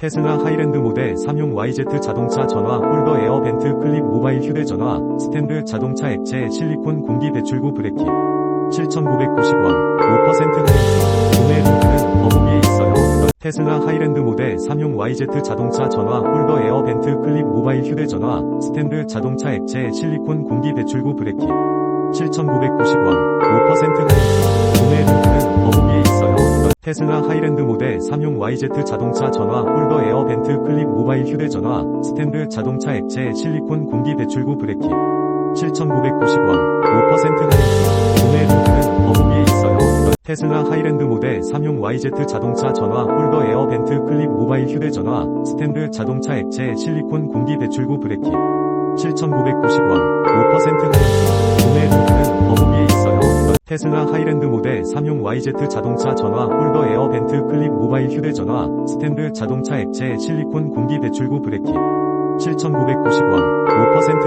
테슬라 하이랜드 모델 3용 YZ 자동차 전화 홀더 에어 벤트 클립 모바일 휴대전화 스탠드 자동차 액체 실리콘 공기 배출구 브레킷 7,990원 5% 할인. 구매 링크는 더보기에 있어요. 테슬라 하이랜드 모델 3용 YZ 자동차 전화 홀더 에어 벤트 클립 모바일 휴대전화 스탠드 자동차 액체 실리콘 공기 배출구 브레킷 7,990원 테슬라 하이랜드 모델 3용 YZ 자동차 전화 홀더 에어 벤트 클립 모바일 휴대전화 스탠드 자동차 액체 실리콘 공기 배출구 브레킷 7,990원 5% 할인. 구매 링크는 더보기에 있어요. 테슬라 하이랜드 모델 3용 YZ 자동차 전화 홀더 에어 벤트 클립 모바일 휴대전화 스탠드 자동차 액체 실리콘 공기 배출구 브레킷 7,990원 5% 할인 테슬라 하이랜드 모델 3용 YZ 자동차 전화 홀더 에어 벤트 클립 모바일 휴대전화 스탠드 자동차 액체 실리콘 공기 배출구 브레킷 7,990원 5% 할인 구매 링크는